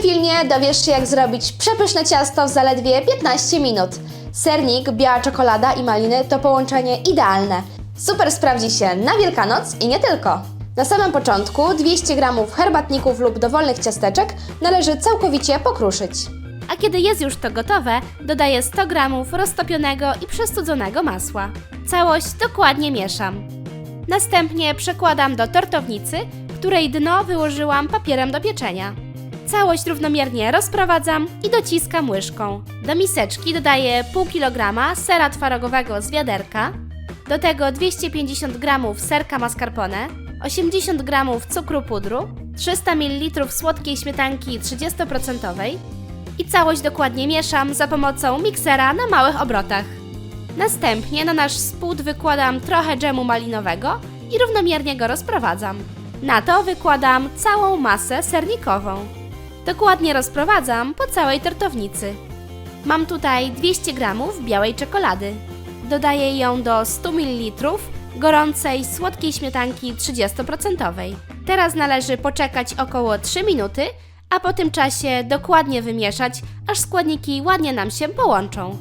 tym filmie dowiesz się jak zrobić przepyszne ciasto w zaledwie 15 minut. Sernik, biała czekolada i maliny to połączenie idealne. Super sprawdzi się na Wielkanoc i nie tylko. Na samym początku 200 g herbatników lub dowolnych ciasteczek należy całkowicie pokruszyć. A kiedy jest już to gotowe, dodaję 100 g roztopionego i przestudzonego masła. Całość dokładnie mieszam. Następnie przekładam do tortownicy, której dno wyłożyłam papierem do pieczenia. Całość równomiernie rozprowadzam i dociskam łyżką. Do miseczki dodaję pół kilograma sera twarogowego z wiaderka, do tego 250 g serka mascarpone, 80 g cukru pudru, 300 ml słodkiej śmietanki 30% i całość dokładnie mieszam za pomocą miksera na małych obrotach. Następnie na nasz spód wykładam trochę dżemu malinowego i równomiernie go rozprowadzam. Na to wykładam całą masę sernikową. Dokładnie rozprowadzam po całej tortownicy. Mam tutaj 200 g białej czekolady. Dodaję ją do 100 ml gorącej, słodkiej śmietanki 30%. Teraz należy poczekać około 3 minuty, a po tym czasie dokładnie wymieszać, aż składniki ładnie nam się połączą.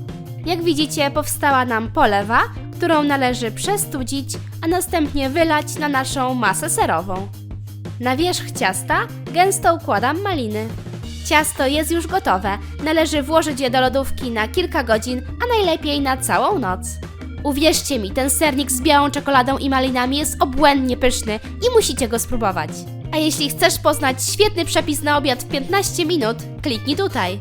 Jak widzicie, powstała nam polewa, którą należy przestudzić, a następnie wylać na naszą masę serową. Na wierzch ciasta gęsto układam maliny. Ciasto jest już gotowe, należy włożyć je do lodówki na kilka godzin, a najlepiej na całą noc. Uwierzcie mi, ten sernik z białą czekoladą i malinami jest obłędnie pyszny i musicie go spróbować. A jeśli chcesz poznać świetny przepis na obiad w 15 minut, kliknij tutaj.